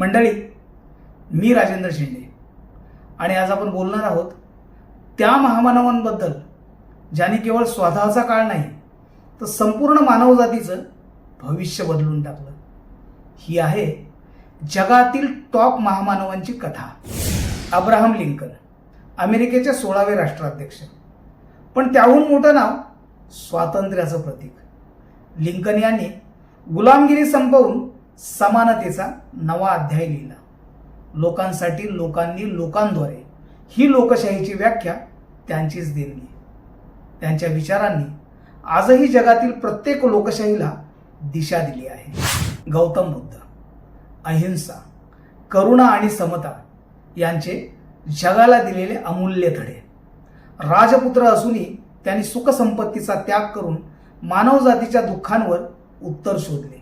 मंडळी मी राजेंद्र शिंदे आणि आज आपण बोलणार आहोत त्या महामानवांबद्दल ज्यांनी केवळ स्वतःचा काळ नाही तर संपूर्ण मानवजातीचं भविष्य बदलून टाकलं. ही आहे जगातील टॉप महामानवांची कथा. अब्राहम लिंकन अमेरिकेचे सोळावे राष्ट्राध्यक्ष. पण त्याहून मोठं नाव स्वातंत्र्याचं प्रतीक. लिंकन यांनी गुलामगिरी संपवून समानतेचा नवा अध्याय लिहिला. लोकांसाठी लोकांनी लोकांद्वारे ही लोकशाहीची व्याख्या त्यांचीच देणगी त्यांच्या विचारांनी आजही जगातील प्रत्येक लोकशाहीला दिशा दिली आहे. गौतम बुद्ध अहिंसा करुणा आणि समता यांचे जगाला दिलेले अमूल्य धडे. राजपुत्र असूनही त्यांनी सुखसंपत्तीचा त्याग करून मानवजातीच्या दुःखांवर उत्तर शोधले.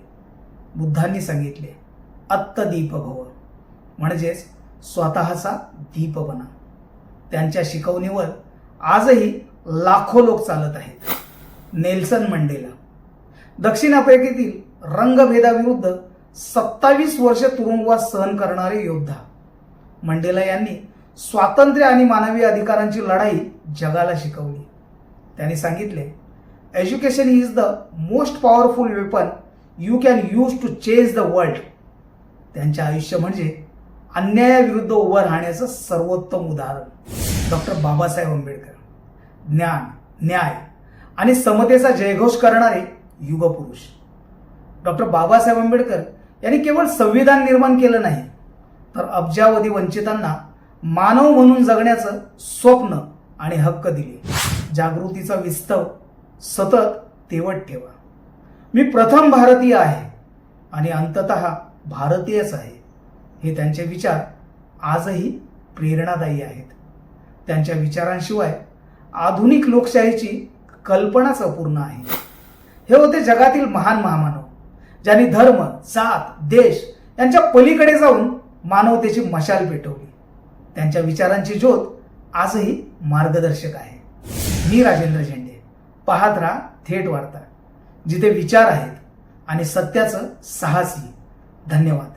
बुद्धांनी सांगितले अत्तदीप भव म्हणजेच स्वतःचा दीप बना. त्यांच्या शिकवणीवर आजही लाखो लोक चालत आहेत. Nelson Mandela. दक्षिण आफ्रिकेतील रंगभेदाविरुद्ध सत्तावीस वर्ष तुरुंगवास सहन करणारे योद्धा. मंडेला यांनी स्वातंत्र्य आणि मानवी अधिकारांची लढाई जगाला शिकवली. त्यांनी सांगितले education is the most powerful weapon you can use to change the world त्यांचे आयुष्य म्हणजे अन्यायाविरुद्ध उभं राहण्याचं सर्वोत्तम उदाहरण. डॉक्टर बाबासाहेब आंबेडकर. ज्ञान न्याय आणि समतेचा जयघोष करणारे युगपुरुष. डॉक्टर बाबासाहेब आंबेडकर यांनी केवळ संविधान निर्माण केलं नाही तर अब्जावधी वंचितांना मानव म्हणून जगण्याचं स्वप्न आणि हक्क दिले. जागृतीचा विस्तव सतत तेवट ठेवा. मी प्रथम भारतीय आहे आणि अंतत भारतीयच आहे. हे त्यांचे विचार आजही प्रेरणादायी आहेत. त्यांच्या विचारांशिवाय आधुनिक लोकशाहीची कल्पनाच अपूर्ण आहे. हे होते जगातील महान महामानव ज्यांनी धर्म जात देश यांच्या पलीकडे जाऊन मानवतेची मशाल पेटवली. त्यांच्या विचारांची ज्योत आजही मार्गदर्शक आहे. मी राजेंद्र झेंडे. पाहत राहा थेट वार्ता. जिथे विचार आहेत आणि सत्याचं साहसी धन्यवाद.